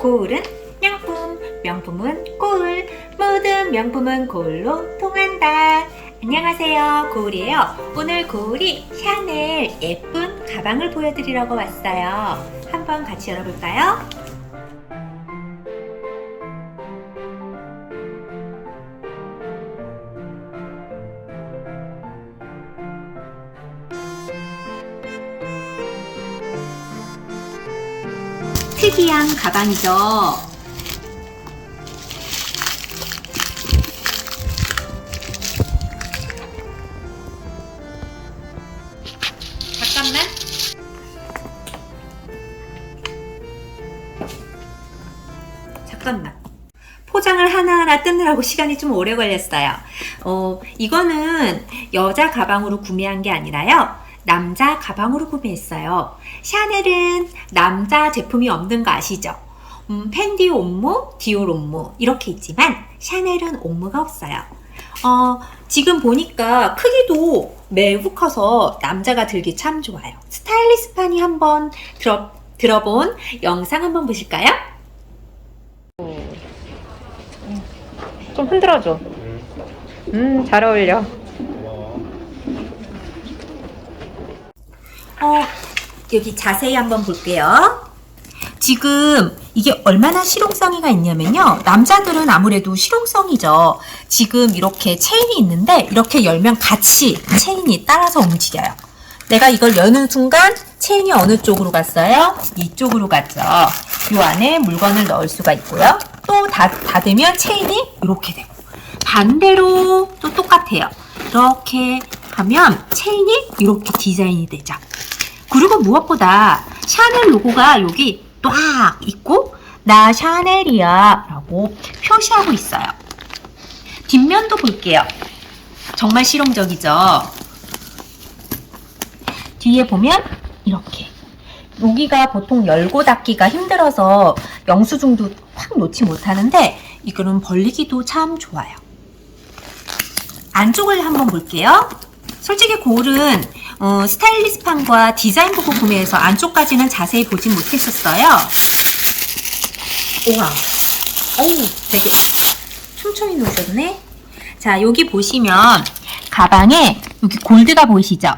고을은 명품, 명품은 고을, 모든 명품은 고을로 통한다. 안녕하세요, 고을이에요. 오늘 고을이 샤넬 예쁜 가방을 보여드리려고 왔어요. 한번 같이 열어볼까요? 특이한 가방이죠. 잠깐만. 잠깐만. 포장을 하나하나 뜯느라고 시간이 좀 오래 걸렸어요. 어, 이거는 여자 가방으로 구매한 게 아니라요. 남자 가방으로 구매했어요. 샤넬은 남자 제품이 없는 거 아시죠? 음, 펜디 옴무, 디올 옴무 이렇게 있지만 샤넬은 옴무가 없어요. 어, 지금 보니까 크기도 매우 커서 남자가 들기 참 좋아요. 스타일리스트 판이 한번 들어, 들어본 영상 한번 보실까요? 좀 흔들어줘. 음, 잘 어울려. 어, 여기 자세히 한번 볼게요. 지금 이게 얼마나 실용성이가 있냐면요. 남자들은 아무래도 실용성이죠. 지금 이렇게 체인이 있는데 이렇게 열면 같이 체인이 따라서 움직여요. 내가 이걸 여는 순간 체인이 어느 쪽으로 갔어요? 이쪽으로 갔죠. 이 안에 물건을 넣을 수가 있고요. 또 닫, 닫으면 체인이 이렇게 되고 반대로 또 똑같아요. 이렇게 하면 체인이 이렇게 디자인이 되죠. 그리고 무엇보다 샤넬 로고가 여기 딱 있고 나 샤넬이야 라고 표시하고 있어요. 뒷면도 볼게요. 정말 실용적이죠. 뒤에 보면 이렇게 여기가 보통 열고 닫기가 힘들어서 영수증도 확 놓지 못하는데 이거는 벌리기도 참 좋아요. 안쪽을 한번 볼게요. 솔직히 고울은 어, 스타일리스트판과 디자인 보고 구매해서 안쪽까지는 자세히 보진 못했었어요. 우와, 어우, 되게 촘촘히 놓으셨네. 자, 여기 보시면 가방에 여기 골드가 보이시죠?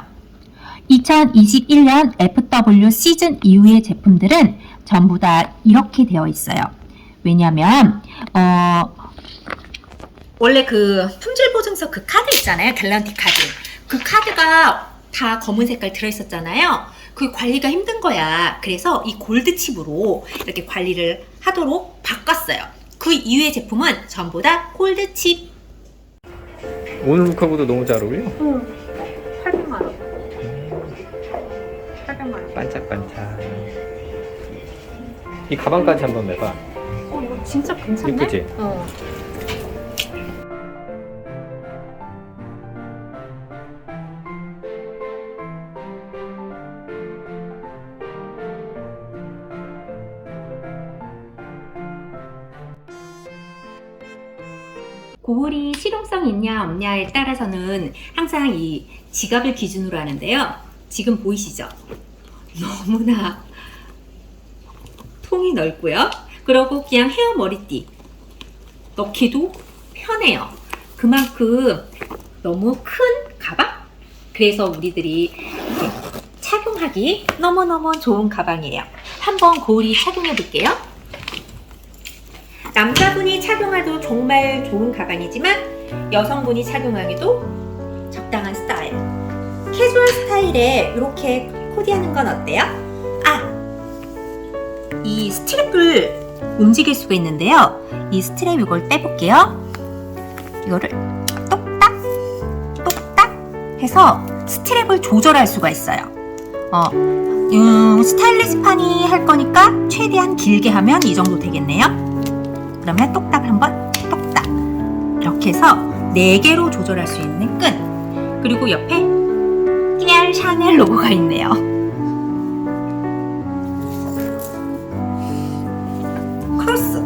2021년 FW 시즌 이후의 제품들은 전부 다 이렇게 되어 있어요. 왜냐면 어, 원래 그 품질 보증서 그 카드 있잖아요. 갤런티 카드. 그 카드가 다 검은 색깔 들어있었잖아요. 그 관리가 힘든 거야. 그래서 이 골드 칩으로 이렇게 관리를 하도록 바꿨어요. 그 이후의 제품은 전부 다 골드 칩. 오늘 룩하고도 너무 잘 어울려. 800만 원. 800만 원. 반짝반짝. 이 가방까지 한번 매봐. 어, 이거 진짜 괜찮네. 예쁘지? 어. 고울이 실용성 있냐 없냐에 따라서는 항상 이 지갑을 기준으로 하는데요. 지금 보이시죠? 너무나 통이 넓고요. 그리고 그냥 헤어 머리띠 넣기도 편해요. 그만큼 너무 큰 가방? 그래서 우리들이 착용하기 너무너무 좋은 가방이에요. 한번 고울이 착용해 볼게요. 남자분이 착용해도 정말 좋은 가방이지만 여성분이 착용하기도 적당한 스타일. 캐주얼 스타일에 이렇게 코디하는 건 어때요? 아! 이 스트랩을 움직일 수가 있는데요. 이 스트랩 이걸 떼볼게요. 이거를 똑딱, 똑딱 해서 스트랩을 조절할 수가 있어요. 어, 음, 스타일리스트 판이 할 거니까 최대한 길게 하면 이 정도 되겠네요. 그러면 똑딱 한번 똑딱. 이렇게 해서 4개로 조절할 수 있는 끈. 그리고 옆에 깨알 샤넬 로고가 있네요. 크로스.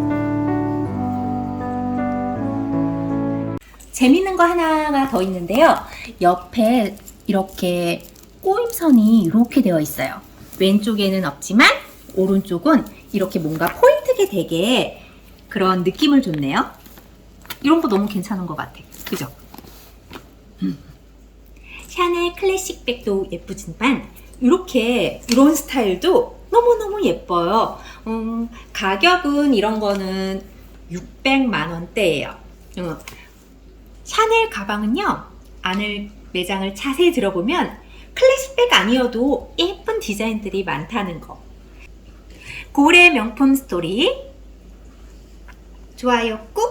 재밌는 거 하나가 더 있는데요. 옆에 이렇게 꼬임선이 이렇게 되어 있어요. 왼쪽에는 없지만 오른쪽은 이렇게 뭔가 포인트게 되게 그런 느낌을 줬네요. 이런 거 너무 괜찮은 것 같아. 그죠? 음. 샤넬 클래식 백도 예쁘지만 이렇게 이런 스타일도 너무너무 예뻐요. 음, 가격은 이런 거는 600만 원대예요. 음, 샤넬 가방은요. 안을 매장을 자세히 들어보면 클래식백 아니어도 예쁜 디자인들이 많다는 거. 고래 명품 스토리. 좋아요 꾹.